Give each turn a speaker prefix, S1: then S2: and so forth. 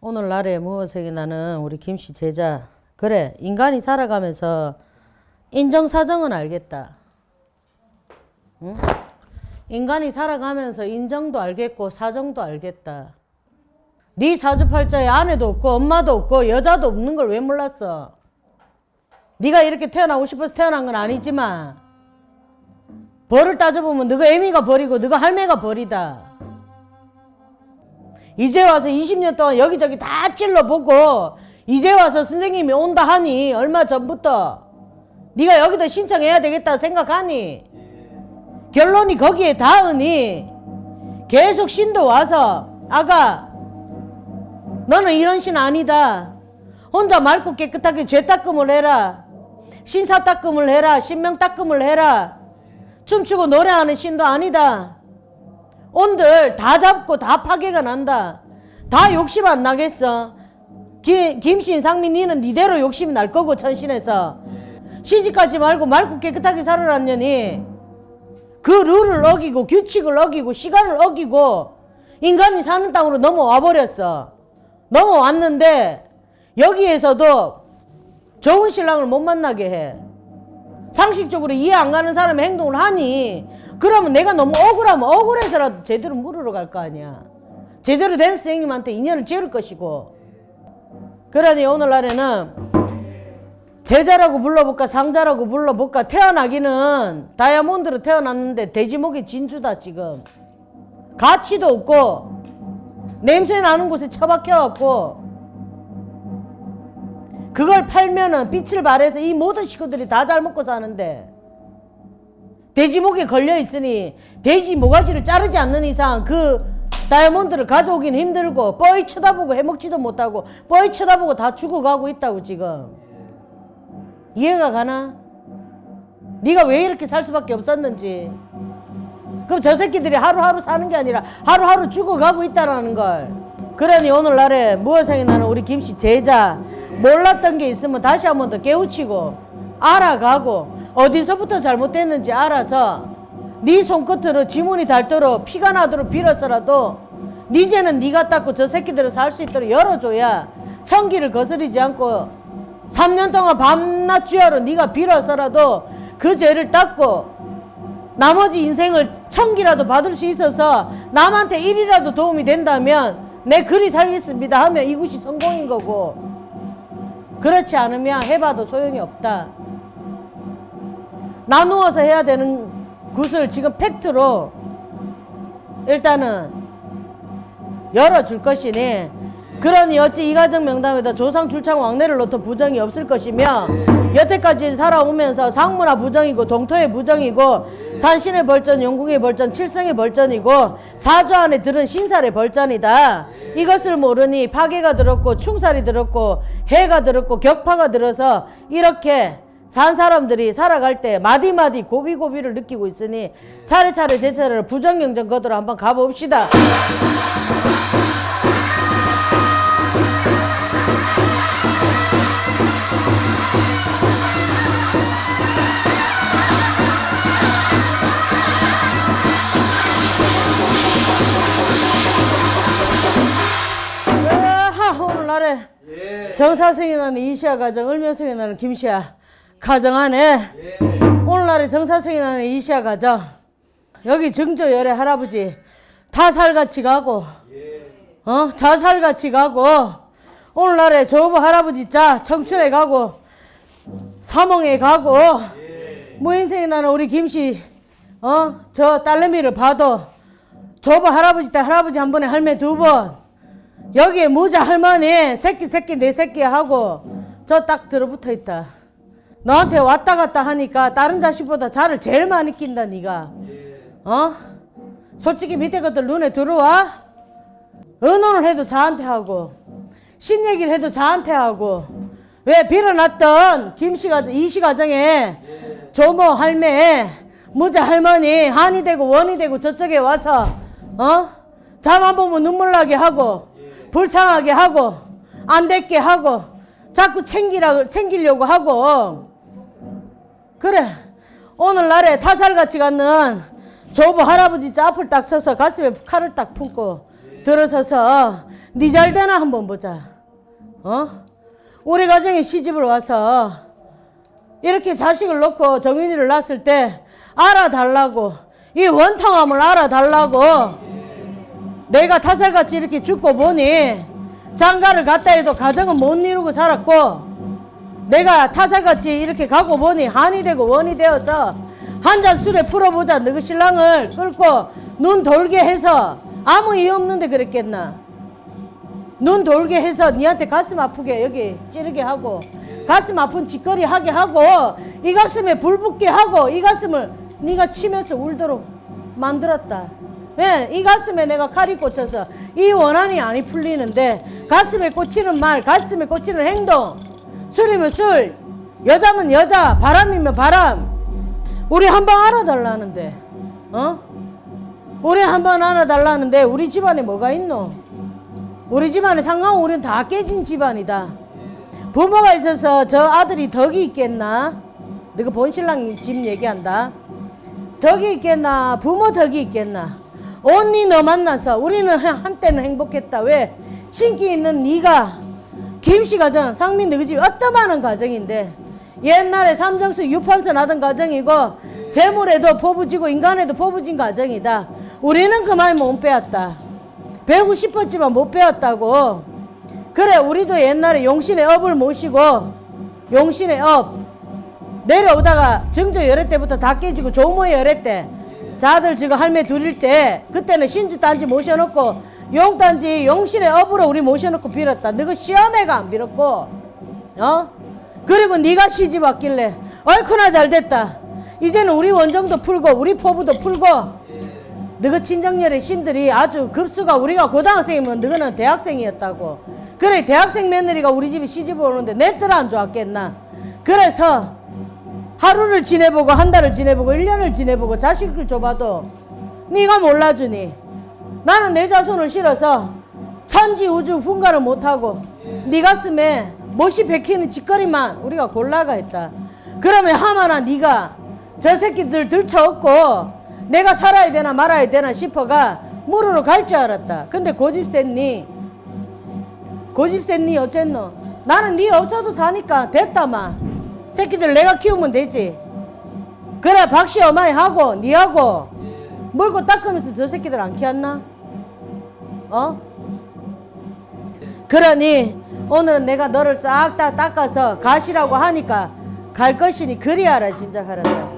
S1: 오늘날의 무엇에게 나는 우리 김씨 제자 그래 인간이 살아가면서 인정사정은 알겠다. 응? 인간이 살아가면서 인정도 알겠고 사정도 알겠다. 네 사주팔자에 아내도 없고 엄마도 없고 여자도 없는 걸 왜 몰랐어? 네가 이렇게 태어나고 싶어서 태어난 건 아니지만 벌을 따져보면 너가 애미가 벌이고 너가 할매가 벌이다. 이제 와서 20년 동안 여기저기 다 찔러보고 이제 와서 선생님이 온다 하니 얼마 전부터 네가 여기다 신청해야 되겠다 생각하니? 결론이 거기에 닿으니 계속 신도 와서 아가 너는 이런 신 아니다. 혼자 맑고 깨끗하게 죄 닦음을 해라. 신사 닦음을 해라. 신명 닦음을 해라. 춤추고 노래하는 신도 아니다 온들 다 잡고 다 파괴가 난다. 다 욕심 안 나겠어. 김, 김신, 상민, 니는 니대로 욕심이 날 거고, 천신에서. 시집가지 말고 맑고 깨끗하게 살아놨냐니. 그 룰을 어기고, 규칙을 어기고, 시간을 어기고, 인간이 사는 땅으로 넘어와 버렸어. 넘어왔는데, 여기에서도 좋은 신랑을 못 만나게 해. 상식적으로 이해 안 가는 사람의 행동을 하니 그러면 내가 너무 억울하면 억울해서라도 제대로 물으러 갈 거 아니야. 제대로 된 선생님한테 인연을 지을 것이고. 그러니 오늘날에는 제자라고 불러볼까 상자라고 불러볼까 태어나기는 다이아몬드로 태어났는데 돼지목이 진주다 지금. 가치도 없고 냄새 나는 곳에 처박혀갖고 그걸 팔면은 빛을 발해서 이 모든 식구들이 다 잘 먹고 사는데 돼지목에 걸려 있으니 돼지 모가지를 자르지 않는 이상 그 다이아몬드를 가져오긴 힘들고 뻔히 쳐다보고 해먹지도 못하고 뻔히 쳐다보고 다 죽어가고 있다고 지금. 이해가 가나? 네가 왜 이렇게 살 수밖에 없었는지. 그럼 저 새끼들이 하루하루 사는 게 아니라 하루하루 죽어가고 있다라는 걸. 그러니 오늘날에 무엇생이 나는 우리 김씨 제자 몰랐던 게 있으면 다시 한번 더 깨우치고 알아가고 어디서부터 잘못됐는지 알아서 네 손끝으로 지문이 닳도록 피가 나도록 빌어서라도 네 죄는 네가 닦고 저 새끼들을 살수 있도록 열어줘야 천기를 거스르지 않고 3년 동안 밤낮 주야로 네가 빌어서라도 그 죄를 닦고 나머지 인생을 천기라도 받을 수 있어서 남한테 일이라도 도움이 된다면 내 글이 살겠습니다 하면 이것이 성공인 거고 그렇지 않으면 해봐도 소용이 없다. 나누어서 해야 되는 것을 지금 팩트로 일단은 열어줄 것이니 그러니 어찌 이가정 명담에다 조상 출창 왕래를 놓던 부정이 없을 것이며 여태까지 살아오면서 상무나 부정이고 동토의 부정이고 산신의 벌전, 영국의 벌전, 칠성의 벌전이고 사주 안에 들은 신살의 벌전이다. 이것을 모르니 파괴가 들었고 충살이 들었고 해가 들었고 격파가 들어서 이렇게 산 사람들이 살아갈 때 마디마디 고비고비를 느끼고 있으니 차례차례 제 차례를 부정경전 거들어 한번 가봅시다. 오늘날에 정사생이 나는 이시아 가정, 을면생이 나는 김시아 가정 안에 오늘날에 정사생이 나는 이시아 가정 여기 정조 열애 할아버지 타살같이 가고 어? 자살같이 가고 오늘날에 조부 할아버지 자 청춘에 가고 사몽에 가고 무인생이 나는 우리 김씨 어 저 딸내미를 봐도 조부 할아버지 때 할아버지 한 번에 할매 두 번 여기에 무자 할머니 새끼 새끼 내 새끼 하고 저 딱 들어붙어 있다. 너한테 왔다 갔다 하니까 다른 자식보다 자를 제일 많이 낀다 네가. 어? 솔직히 밑에 것들 눈에 들어와? 은혼을 해도 저한테 하고 신 얘기를 해도 저한테 하고 왜 빌어놨던 김씨 가정 이씨 가정에 조모 할매 무자 할머니 한이 되고 원이 되고 저쪽에 와서 어? 잠 안 보면 눈물 나게 하고 불쌍하게 하고 안 됐게 하고 자꾸 챙기라 챙기려고 하고 그래 오늘날에 타살같이 갖는 조부 할아버지 자 앞을 딱 서서 가슴에 칼을 딱 품고 들어서서 네잘 되나 한번 보자. 어? 우리 가정에 시집을 와서 이렇게 자식을 놓고 정윤이를 낳았을 때 알아달라고 이 원통함을 알아달라고 내가 타살같이 이렇게 죽고 보니 장가를 갔다 해도 가정은 못 이루고 살았고 내가 타살같이 이렇게 가고 보니 한이 되고 원이 되어서 한 잔 술에 풀어보자 너그 신랑을 끌고 눈 돌게 해서 아무 이유 없는데 그랬겠나 눈 돌게 해서 니한테 가슴 아프게 여기 찌르게 하고 가슴 아픈 짓거리 하게 하고 이 가슴에 불 붙게 하고 이 가슴을 네가 치면서 울도록 만들었다. 왜? 이 가슴에 내가 칼이 꽂혀서 이 원한이 안이 풀리는데 가슴에 꽂히는 말, 가슴에 꽂히는 행동, 술이면 술, 여자면 여자, 바람이면 바람. 우리 한번 알아달라는데, 어? 우리 한번 알아달라는데 우리 집안에 뭐가 있노? 우리 집안에 상관은 우리는 다 깨진 집안이다. 부모가 있어서 저 아들이 덕이 있겠나? 너가 본신랑 집 얘기한다. 덕이 있겠나? 부모 덕이 있겠나? 언니 너 만나서 우리는 한- 한때는 행복했다. 왜? 신기 있는 네가 김씨 가정, 상민 너희 집 어떠한 가정인데 옛날에 삼정수 유판선 하던 가정이고 재물에도 포부지고 인간에도 포부진 가정이다. 우리는 그말못 빼었다. 배우고 싶었지만 못 배웠다고. 그래 우리도 옛날에 용신의 업을 모시고 용신의 업 내려오다가 정조 열애 때부터 다 깨지고 조모 열애 때 자들 지금 할매 둘일 때 그때는 신주 단지 모셔놓고 용 단지 용신의 업으로 우리 모셔놓고 빌었다. 너그 시험에가 안 빌었고 어? 그리고 네가 시집 왔길래 얼마나 잘 됐다. 이제는 우리 원정도 풀고 우리 포부도 풀고 너그 친정열의 신들이 아주 급수가 우리가 고등학생이면 너는 대학생이었다고. 그래 대학생 며느리가 우리 집에 시집 오는데 내 뜰 안 좋았겠나. 그래서 하루를 지내보고 한 달을 지내보고 일 년을 지내보고 자식을 줘봐도 네가 몰라주니 나는 내 자손을 실어서 천지 우주 분간을 못하고 네 가슴에 못이 베끼는 짓거리만 우리가 골라가 했다. 그러면 하마나 네가 저 새끼들 들쳐업고 내가 살아야 되나 말아야 되나 싶어가 물으러 갈 줄 알았다. 근데 고집 셌니? 고집 셌니 어쨌노? 나는 네 없어도 사니까 됐다마. 새끼들 내가 키우면 되지. 그래 박씨 어마이 하고 니하고 물고 닦으면서 저 새끼들 안 키웠나? 어? 그러니 오늘은 내가 너를 싹 다 닦아서 가시라고 하니까 갈 것이니 그리하라 짐작하란